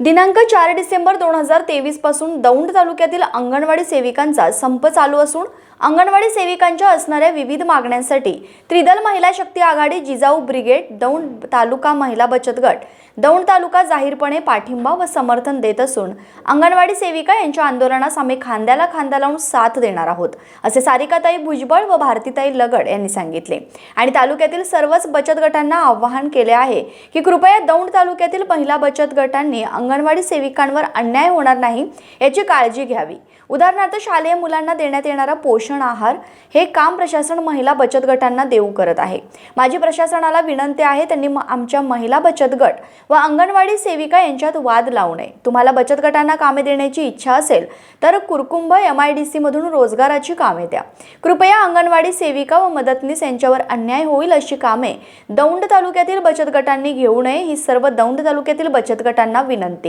दिनांक चार डिसेंबर दोन हजार तेवीसपासून दौंड तालुक्यातील अंगणवाडी सेविकांचा संप चालू असून अंगणवाडी सेविकांच्या असणाऱ्या विविध मागण्यांसाठी त्रिदल महिला शक्ती आघाडी जिजाऊ ब्रिगेड दौंड तालुका महिला बचत गट दौंड तालुका जाहीरपणे पाठिंबा व समर्थन देत असून अंगणवाडी सेविका यांच्या आंदोलनास आम्ही खांद्याला खांदा लावून साथ देणार आहोत असे सारिकाताई भुजबळ व भारतीताई लगड यांनी सांगितले. आणि तालुक्यातील सर्वच बचत गटांना आवाहन केले आहे की कृपया दौंड तालुक्यातील महिला बचत गटांनी अंगणवाडी सेविकांवर अन्याय होणार नाही याची काळजी घ्यावी. उदाहरणार्थ शालेय मुलांना देण्यात येणारा पोषण आहार हे काम प्रशासन महिला बचत गटांना देऊ करत आहे. माझी प्रशासनाला विनंती आहे त्यांनी म- आमच्या महिला बचत गट व अंगणवाडी सेविका यांच्यात वाद लावू नये. तुम्हाला बचत गटांना कामे देण्याची इच्छा असेल तर कुरकुंभ एम आय डी सीमधून रोजगाराची कामे द्या. कृपया अंगणवाडी सेविका व मदतनीस यांच्यावर अन्याय होईल अशी कामे दौंड तालुक्यातील बचत गटांनी घेऊ नये ही सर्व दौंड तालुक्यातील बचत गटांना विनंती.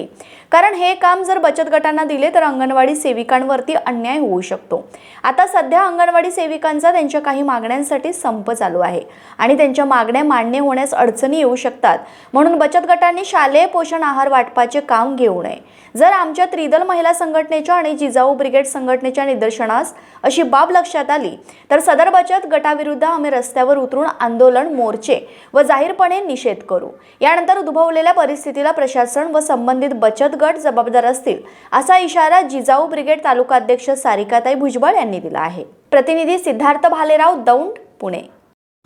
कारण हे काम जर बचत गटांना दिले तर अंगणवाडी सेविकांवरती अन्याय होऊ शकतो. आता सध्या अंगणवाडी सेविकांचा त्यांच्या काही मागण्यांसाठी संप चालू आहे आणि त्यांच्या मागण्या मान्य होण्यास अडचणी येऊ शकतात. म्हणून बचत गटांनी शालेय पोषण आहार वाटपाचे काम घेऊ नये. जर आमच्या त्रिदल महिला संघटनेच्या आणि जिजाऊ ब्रिगेड संघटनेच्या निदर्शनास अशी बाब लक्षात आली तर सदर बचत गटाविरुद्ध आम्ही रस्त्यावर उतरून आंदोलन मोर्चे व जाहीरपणे निषेध करू. यानंतर उद्भवलेल्या परिस्थितीला प्रशासन व संबंधित बचत गट जबाबदार असतील असा इशारा जिजाऊ ब्रिगेड तालुका अध्यक्ष सारिकाताई भुजबळ यांनी दिला आहे. प्रतिनिधी सिद्धार्थ भालेराव दौंड पुणे.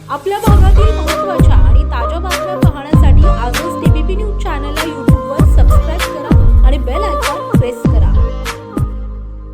आपल्या भागातील महत्त्वाच्या